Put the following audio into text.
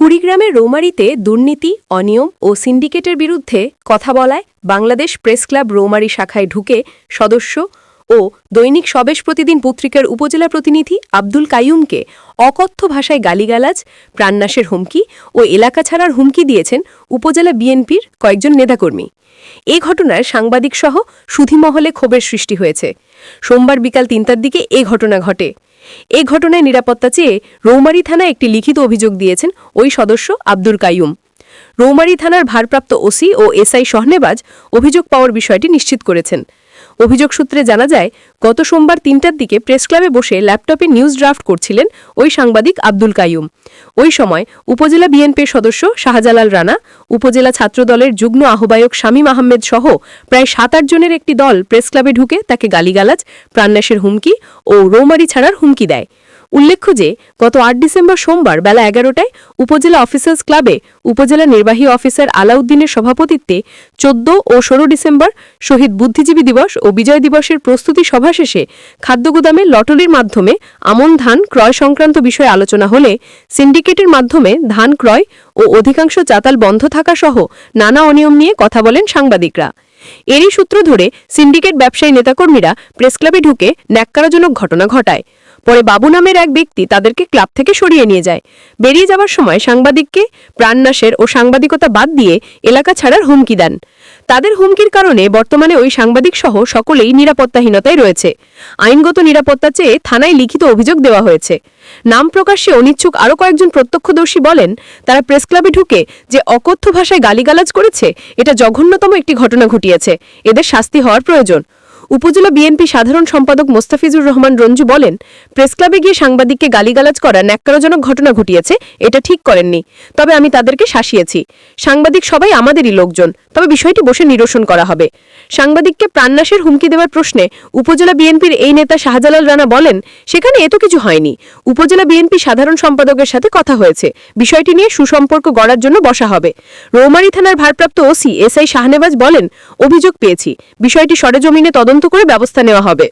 কুড়িগ্রামের রৌমারিতে দুর্নীতি, অনিয়ম ও সিন্ডিকেটের বিরুদ্ধে কথা বলায় বাংলাদেশ প্রেস ক্লাব রৌমারি শাখায় ঢুকে সদস্য ও দৈনিক সবেশ প্রতিদিন পত্রিকার উপজেলা প্রতিনিধি আব্দুল কাইয়ুমকে অকথ্য ভাষায় গালিগালাজ, প্রাণনাশের হুমকি ও এলাকা ছাড়ার হুমকি দিয়েছেন উপজেলা বিএনপির কয়েকজন নেতাকর্মী। এ ঘটনায় সাংবাদিকসহ সুধীমহলে ক্ষোভের সৃষ্টি হয়েছে। সোমবার বিকাল তিনটার দিকে এ ঘটনা ঘটে। এ ঘটনায় নিরাপত্তা চেয়ে রৌমারী থানায় একটি লিখিত অভিযোগ দিয়েছেন ওই সদস্য আব্দুল কাইয়ুম। রৌমারী থানার ভারপ্রাপ্ত ওসি ও এসআই সহনেবাজ অভিযোগ পাওয়ার বিষয়টি নিশ্চিত করেছেন। অভিযোগ সূত্রে জানা যায়, গত সোমবার তিনটার দিকে প্রেস ক্লাবে বসে ল্যাপটপে নিউজ ড্রাফট করছিলেন ওই সাংবাদিক আব্দুল কাইয়ুম। ওই সময় উপজেলা বিএনপির সদস্য শাহজালাল রানা, উপজেলা ছাত্রদলের যুগ্ম আহ্বায়ক শামীম আহমেদ সহ প্রায় সাত আট জনের একটি দল প্রেস ক্লাবে ঢুকে তাকে গালিগালাজ, প্রাণনাশের হুমকি ও রৌমারি ছাড়ার হুমকি দেয়। উল্লেখ্য যে, গত আট ডিসেম্বর সোমবার বেলা এগারোটায় উপজেলা অফিসার্স ক্লাবে উপজেলা নির্বাহী অফিসার আলাউদ্দিনের সভাপতিত্বে চোদ্দ ও ষোলো ডিসেম্বর শহীদ বুদ্ধিজীবী দিবস ও বিজয় দিবসের প্রস্তুতি সভা শেষে খাদ্যগুদামে লটারির মাধ্যমে আমন ধান ক্রয় সংক্রান্ত বিষয়ে আলোচনা হলে সিন্ডিকেটের মাধ্যমে ধান ক্রয় ও অধিকাংশ চাতাল বন্ধ থাকা সহ নানা অনিয়ম নিয়ে কথা বলেন সাংবাদিকরা। এরই সূত্র ধরে সিন্ডিকেট ব্যবসায়ী নেতাকর্মীরা প্রেসক্লাবে ঢুকে ন্যাক্কারজনক ঘটনা ঘটায়। পরে বাবু নামের এক ব্যক্তি তাদেরকে ক্লাব থেকে সরিয়ে নিয়ে যায়। বেরিয়ে যাওয়ার সময় সাংবাদিককে প্রাণনাশের ও সাংবাদিকতা বাদ দিয়ে এলাকা ছাড়ার হুমকি দেন। তাদের হুমকির কারণে বর্তমানে ওই সাংবাদিক সহ সকলেই নিরাপত্তাহীনতায় রয়েছে। আইনগত নিরাপত্তা চেয়ে থানায় লিখিত অভিযোগ দেওয়া হয়েছে। নাম প্রকাশ্যে অনিচ্ছুক আরও কয়েকজন প্রত্যক্ষদর্শী বলেন, তারা প্রেসক্লাবে ঢুকে যে অকথ্য ভাষায় গালিগালাজ করেছে, এটা জঘন্যতম একটি ঘটনা ঘটিয়েছে। এদের শাস্তি হওয়ার প্রয়োজন। উপজেলা বিএনপি সাধারণ সম্পাদক মোস্তাফিজুর রহমান রঞ্জু বলেন, প্রেস ক্লাবে গিয়ে সাংবাদিককে গালিগালাজ করা ন্যাক্কারজনক ঘটনা ঘটিয়েছে, এটা ঠিক করেননি। তবে আমি তাদেরকে শাসিয়েছি। সাংবাদিক সবাই আমাদেরই লোকজন, তবে বিষয়টি বসে নিরসন করা হবে। সাংবাদিককে প্রাণনাশের হুমকি দেওয়ার প্রশ্নে উপজেলা বিএনপির এই নেতা শাহজালাল রানা বলেন, সেখানে এত কিছু হয়নি। উপজেলা বিএনপি সাধারণ সম্পাদকের সাথে কথা হয়েছে। বিষয়টি নিয়ে সুসম্পর্ক গড়ার জন্য বসা হবে। রৌমারী থানার ভারপ্রাপ্ত ওসি এস আই শাহনেবাজ বলেন, অভিযোগ পেয়েছি। বিষয়টি সরেজমিনে তদন্ত করে ব্যবস্থা নেওয়া হবে।